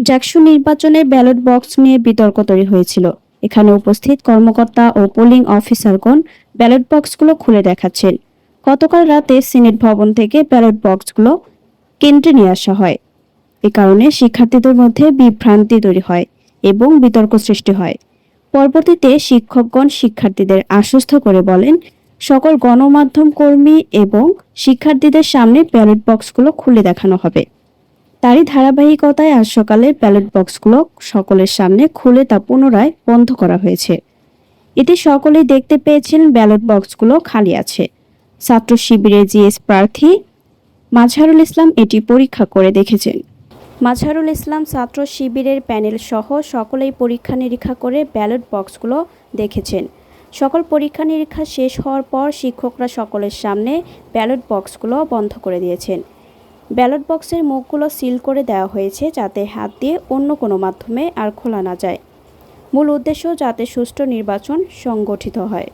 জাকসু নির্বাচনে ballot box নিয়ে বিতর্ক তৈরি হয়েছিল। এখানে উপস্থিত কর্মকর্তা ও পোলিং অফিসারগণ ব্যালট বক্সগুলো খুলে দেখাচ্ছেন। গতকাল রাতে সিনেট ভবন থেকে ব্যালট বক্সগুলো কেন্দ্রে নিয়ে আসা হয়। এ কারণে শিক্ষার্থীদের মধ্যে বিভ্রান্তি তৈরি হয় এবং বিতর্ক সৃষ্টি হয়। পরবর্তীতে শিক্ষকগণ শিক্ষার্থীদের আশ্বস্ত করে বলেন, সকল গণমাধ্যম কর্মী এবং শিক্ষার্থীদের সামনে ব্যালট বক্সগুলো খুলে দেখানো হবে। তারই ধারাবাহিকতায় আজ সকালে ব্যালট বক্সগুলো সকলের সামনে খুলে তা পুনরায় বন্ধ করা হয়েছে। এতে সকলেই দেখতে পেয়েছেন ব্যালট বক্সগুলো খালি আছে। ছাত্র শিবিরের জিএস প্রার্থী মাজহারুল ইসলাম এটি পরীক্ষা করে দেখেছেন। মাজহারুল ইসলাম ছাত্র শিবিরের প্যানেল সহ সকলেই পরীক্ষা নিরীক্ষা করে ব্যালট বক্সগুলো দেখেছেন। সকল পরীক্ষা নিরীক্ষা শেষ হওয়ার পর শিক্ষকরা সকলের সামনে ব্যালট বক্সগুলো বন্ধ করে দিয়েছেন। ব্যালট বক্সের মুখগুলো সিল করে দেওয়া হয়েছে যাতে হাত দিয়ে অন্য কোনো মাধ্যমে আর খোলা না যায়। মূল উদ্দেশ্য যাতে সুষ্ঠু নির্বাচন সংগঠিত হয়।